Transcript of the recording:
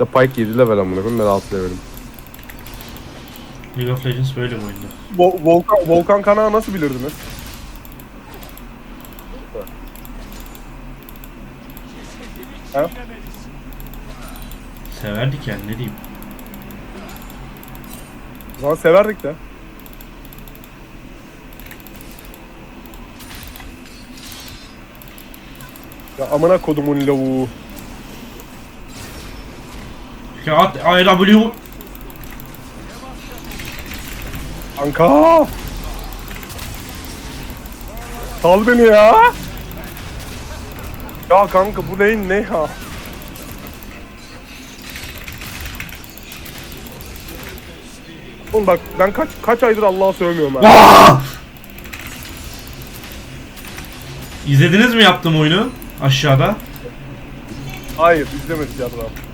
İşte Pike 7 level amına koyayım ben 6 levelim. League of Legends böyle bir oyundu. Vo- Volkan, Volkan Kanağı nasıl bilirdiniz? Ha? Severdik yani ne diyeyim. O zaman severdik de. Ya amına kodumun lavuğu. At IW Kanka! Sal beni ya! Ya kanka bu neyin ne ya? Oğlum bak ben kaç kaç aydır Allah'a sövmüyorum. Aa! İzlediniz mi yaptığım oyunu? Aşağıda. Hayır izlemedik ya adam.